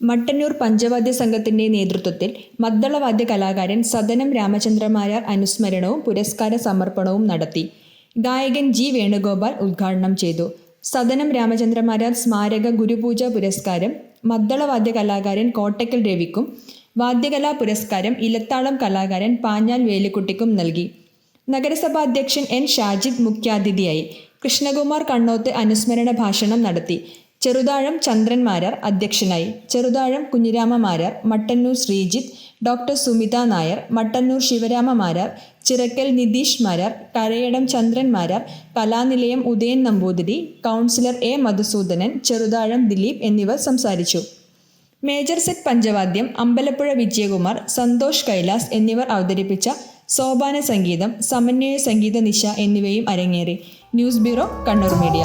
മട്ടന്നൂർ പഞ്ചവാദ്യ സംഘത്തിന്റെ നേതൃത്വത്തിൽ മദ്ദളവാദ്യ കലാകാരൻ സദനം രാമചന്ദ്രമാരാർ അനുസ്മരണവും പുരസ്കാര സമർപ്പണവും നടത്തി. ഗായകൻ ജി വേണുഗോപാൽ ഉദ്ഘാടനം ചെയ്തു. സദനം രാമചന്ദ്രമാരാർ സ്മാരക ഗുരുപൂജ പുരസ്കാരം മദ്ദളവാദ്യ കലാകാരൻ കോട്ടയ്ക്കൽ രവിക്കും വാദ്യകലാ പുരസ്കാരം ഇലത്താളം കലാകാരൻ പാഞ്ഞാൽ വേലിക്കുട്ടിക്കും നൽകി. നഗരസഭാ അധ്യക്ഷൻ എൻ ഷാജിദ് മുഖ്യാതിഥിയായി കൃഷ്ണകുമാർ കണ്ണോത്ത് അനുസ്മരണ ഭാഷണം നടത്തി. ചെറുതാഴം ചന്ദ്രൻ മാരാർ അധ്യക്ഷനായി Cheruthazham Kunhirama Marar Mattannur Sreejith doctor Sumitha Nair Mattannur Sivarama Marar Chirakkal Nitheesh Marar Karayadam Chandran Marar Kalanilayam Udayan Namboothiri councillor A Madhusoodanan Cheruthazham Dileep എന്നിവർ സംസാരിച്ചു. മേജർ സെറ്റ് പഞ്ചവാദ്യം അമ്പലപ്പുഴ വിജയകുമാർ സന്തോഷ് കൈലാസ് എന്നിവർ അവതരിപ്പിച്ച സോപാന സംഗീതം സമന്വയ സംഗീത നിശ എന്നിവയും അരങ്ങേറി. News bureau Kannur media.